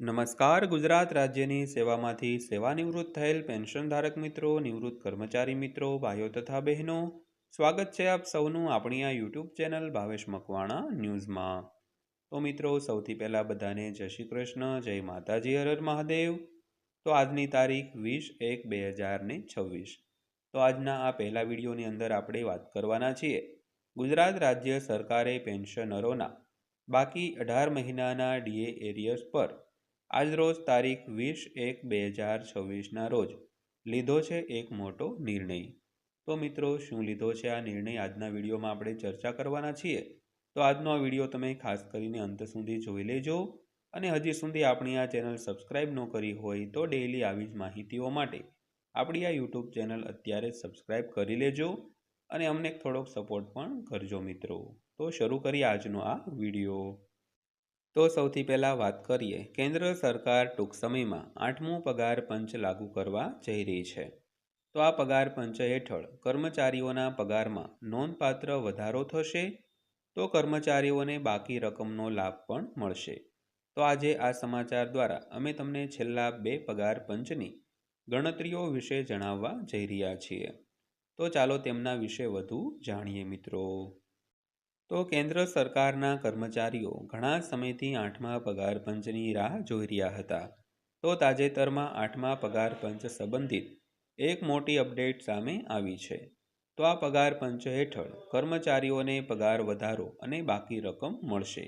નમસ્કાર. ગુજરાત રાજ્યની સેવામાંથી સેવાનિવૃત્ત થયેલ પેન્શન ધારક મિત્રો, નિવૃત્ત કર્મચારી મિત્રો, ભાઈઓ તથા બહેનો, સ્વાગત છે આપ સૌનું આપણી આ યુટ્યુબ ચેનલ ભાવેશ મકવાણા ન્યૂઝમાં. તો મિત્રો, સૌથી પહેલાં બધાને જય શ્રી કૃષ્ણ, જય માતાજી, હર હર મહાદેવ. તો આજની તારીખ વીસ એક બે હજાર ને છવ્વીસ. તો આજના આ પહેલા વિડીયોની અંદર આપણે વાત કરવાના છીએ. ગુજરાત રાજ્ય સરકારે પેન્શનરોના બાકી અઢાર મહિનાના ડીએ એરિયર્સ પર આજરોજ તારીખ વીસ એક બે હજાર છવ્વીસના રોજ લીધો છે એક મોટો નિર્ણય. તો મિત્રો, શું લીધો છે આ નિર્ણય? આજના વિડીયોમાં આપણે ચર્ચા કરવાના છીએ. તો આજનો આ વીડિયો તમે ખાસ કરીને અંત સુધી જોઈ લેજો અને હજી સુધી આપણી આ ચેનલ સબસ્ક્રાઈબ ન કરી હોય તો ડેઈલી આવી જ માહિતીઓ માટે આપણી આ યુટ્યુબ ચેનલ અત્યારે જ કરી લેજો અને અમને થોડોક સપોર્ટ પણ કરજો મિત્રો. તો શરૂ કરીએ આજનો આ વીડિયો. તો સૌથી પહેલાં વાત કરીએ, કેન્દ્ર સરકાર ટૂંક સમયમાં આઠમું પગાર પંચ લાગુ કરવા જઈ રહી છે. તો આ પગાર પંચ હેઠળ કર્મચારીઓના પગારમાં નોંધપાત્ર વધારો થશે, તો કર્મચારીઓને બાકી રકમનો લાભ પણ મળશે. તો આજે આ સમાચાર દ્વારા અમે તમને છેલ્લા બે પગાર પંચની ગણતરીઓ વિશે જણાવવા જઈ રહ્યા છીએ. તો ચાલો તેમના વિશે વધુ જાણીએ મિત્રો. તો કેન્દ્ર સરકારના કર્મચારીઓ ઘણા સમયથી આઠમા પગાર પંચની રાહ જોઈ રહ્યા હતા. તો તાજેતરમાં આઠમા પગાર પંચ સંબંધિત એક મોટી અપડેટ સામે આવી છે. તો આ પગાર પંચ હેઠળ કર્મચારીઓને પગાર વધારો અને બાકી રકમ મળશે.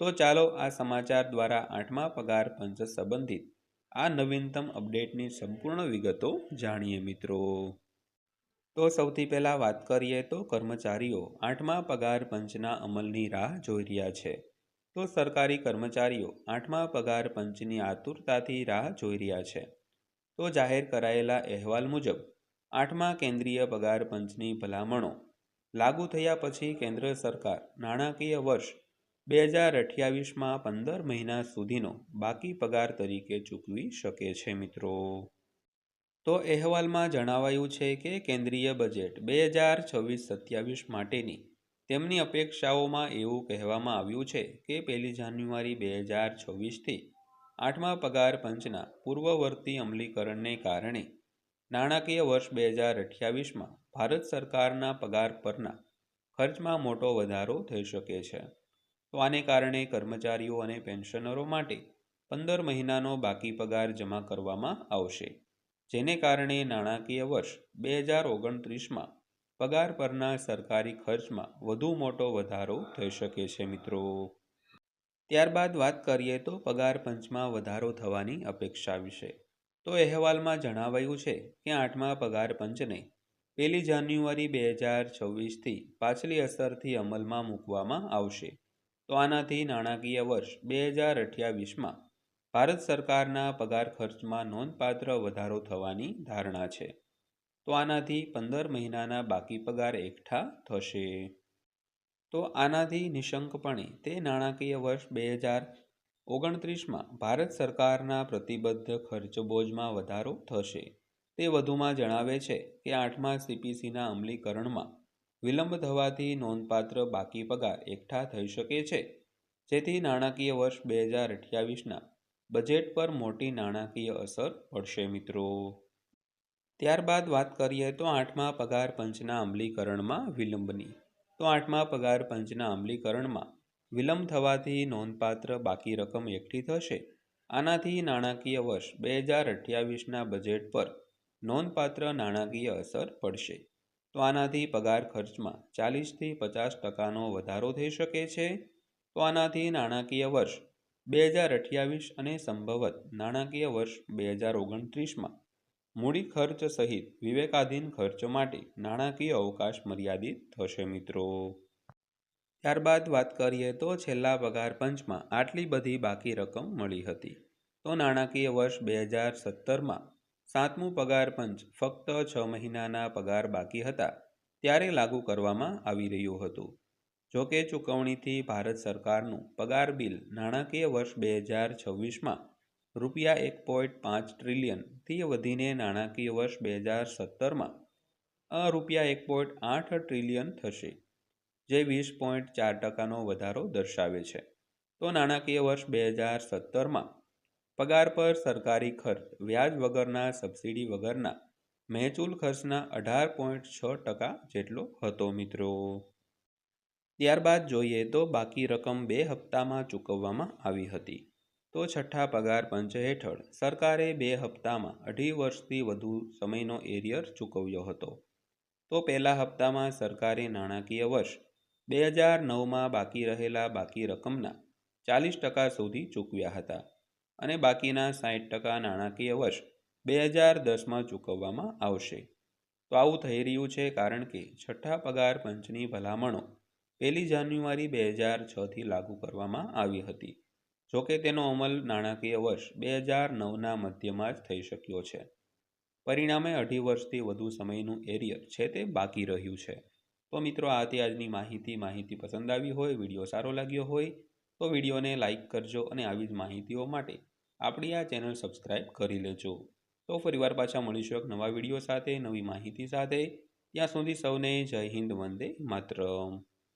તો ચાલો આ સમાચાર દ્વારા આઠમા પગાર પંચ સંબંધિત આ નવીનતમ અપડેટની સંપૂર્ણ વિગતો જાણીએ મિત્રો. તો સૌથી પહેલાં વાત કરીએ તો કર્મચારીઓ. આઠમા પગાર પંચના અમલની રાહ જોઈ રહ્યા છે. તો સરકારી કર્મચારીઓ આઠમા પગાર પંચની આતુરતાથી રાહ જોઈ રહ્યા છે. તો જાહેર કરાયેલા અહેવાલ મુજબ, આઠમા કેન્દ્રીય પગાર પંચની ભલામણો લાગુ થયા પછી કેન્દ્ર સરકાર નાણાકીય વર્ષ બે હજાર અઠ્યાવીસમાં પંદર મહિના સુધીનો બાકી પગાર તરીકે ચૂકવી શકે છે મિત્રો. તો અહેવાલમાં જણાવાયું છે કે કેન્દ્રીય બજેટ બે હજાર છવ્વીસ સત્યાવીસ માટેની તેમની અપેક્ષાઓમાં એવું કહેવામાં આવ્યું છે કે પહેલી જાન્યુઆરી બે હજાર છવ્વીસથી આઠમા પગાર પંચના પૂર્વવર્તી અમલીકરણને કારણે નાણાકીય વર્ષ બે હજાર અઠ્યાવીસમાં ભારત સરકારના પગાર પરના ખર્ચમાં મોટો વધારો થઈ શકે છે. તો આને કારણે કર્મચારીઓ અને પેન્શનરો માટે પંદર મહિનાનો બાકી પગાર જમા કરવામાં આવશે. જેને કારણે નાણાકીય વર્ષ બે હજાર ઓગણત્રીસમાં પગાર પરના સરકારી ખર્ચમાં વધુ મોટો વધારો થઈ શકે છે, મિત્રો. ત્યારબાદ વાત કરીએ તો પગાર પંચમાં વધારો થવાની અપેક્ષા વિશે. તો અહેવાલમાં જણાવાયું છે કે આઠમા પગાર પંચને પહેલી જાન્યુઆરી બે હજાર છવ્વીસથી પાછલી અસરથી અમલમાં મૂકવામાં આવશે. તો આનાથી નાણાકીય વર્ષ બે હજાર અઠ્યાવીસમાં ભારત સરકારના પગાર ખર્ચમાં નોંધપાત્ર વધારો થવાની ધારણા છે. તો આનાથી પંદર મહિનાના બાકી પગાર એકઠા થશે. તો આનાથી નિશંકપણે તે નાણાકીય વર્ષ બે હજાર ઓગણત્રીસમાં ભારત સરકારના પ્રતિબદ્ધ ખર્ચ બોજમાં વધારો થશે. તે વધુમાં જણાવે છે કે આઠમા સીપીસીના અમલીકરણમાં વિલંબ થવાથી નોંધપાત્ર બાકી પગાર એકઠા થઈ શકે છે. જેથી નાણાકીય વર્ષ બે હજાર અઠ્યાવીસના બજેટ પર મોટી નાણાકીય અસર પડશે, મિત્રો. ત્યારબાદ વાત કરીએ તો આઠમા પગાર પંચના અમલીકરણમાં વિલંબની. તો આઠમા પગાર પંચના અમલીકરણમાં વિલંબ થવાથી નોંધપાત્ર બાકી રકમ એકઠી થશે. આનાથી નાણાકીય વર્ષ બે હજાર અઠ્યાવીસના બજેટ પર નોંધપાત્ર નાણાકીય અસર પડશે. તો આનાથી પગાર ખર્ચમાં ચાલીસથી પચાસ ટકાનો વધારો થઈ શકે છે. તો આનાથી નાણાકીય વર્ષ બે હજાર અઠ્યાવીસ અને સંભવત નાણાકીય વર્ષ બે હજાર ઓગણત્રીસમાં મૂડી ખર્ચ સહિત વિવેકાધીન ખર્ચ માટે નાણાકીય અવકાશ મર્યાદિત થશે મિત્રો. ત્યારબાદ વાત કરીએ તો છેલ્લા પગાર પંચમાં આટલી બધી બાકી રકમ મળી હતી. તો નાણાકીય વર્ષ બે હજાર સત્તરમાં સાતમું પગાર પંચ ફક્ત છ મહિનાના પગાર બાકી હતા, ત્યારે લાગુ કરવામાં આવી રહ્યું હતું. જોકે ચૂકવણીથી ભારત સરકારનું પગાર બિલ નાણાકીય વર્ષ બે હજાર છવ્વીસમાં રૂપિયા એક પોઈન્ટ પાંચ ટ્રિલિયનથી વધીને નાણાકીય વર્ષ બે હજાર સત્તરમાં રૂપિયા એક પોઈન્ટ આઠ ટ્રિલિયન થશે, જે વીસ પોઈન્ટ ચાર ટકાનો વધારો દર્શાવે છે. તો નાણાકીય વર્ષ બે હજાર સત્તરમાં પગાર પર સરકારી ખર્ચ વ્યાજ વગરના સબસિડી વગરના મહેસૂલ ખર્ચના અઢાર પોઈન્ટ છ ટકા જેટલો હતો મિત્રો. ત્યારબાદ જોઈએ તો બાકી રકમ બે હપ્તામાં ચૂકવવામાં આવી હતી. તો છઠ્ઠા પગાર પંચ હેઠળ સરકારે બે હપ્તામાં અઢી વર્ષથી વધુ સમયનો એરિયર ચૂકવ્યો હતો. તો પહેલા હપ્તામાં સરકારે નાણાકીય વર્ષ બે હજાર નવમાં બાકી રહેલા બાકી રકમના ચાલીસ ટકા સુધી ચૂકવ્યા હતા અને બાકીના સાઠ ટકા નાણાકીય વર્ષ બે હજાર દસમાં ચૂકવવામાં આવશે. તો આવું થઈ રહ્યું છે કારણ કે છઠ્ઠા પગાર પંચની ભલામણો પહેલી જાન્યુઆરી બે હજાર છથી લાગુ કરવામાં આવી હતી. જોકે તેનો અમલ નાણાકીય વર્ષ બે હજાર નવના મધ્યમાં જ થઈ શક્યો છે. પરિણામે અઢી વર્ષથી વધુ સમયનું એરિયર છે તે બાકી રહ્યું છે. તો મિત્રો, આ તે આજની માહિતી. માહિતી પસંદ આવી હોય, વીડિયો સારો લાગ્યો હોય, તો વિડીયોને લાઇક કરજો અને આવી જ માહિતીઓ માટે આપણી આ ચેનલ સબસ્ક્રાઈબ કરી લેજો. તો ફરીવાર પાછા મળીશું એક નવા વીડિયો સાથે, નવી માહિતી સાથે. ત્યાં સુધી સૌને જય હિન્દ, વંદે માતરમ.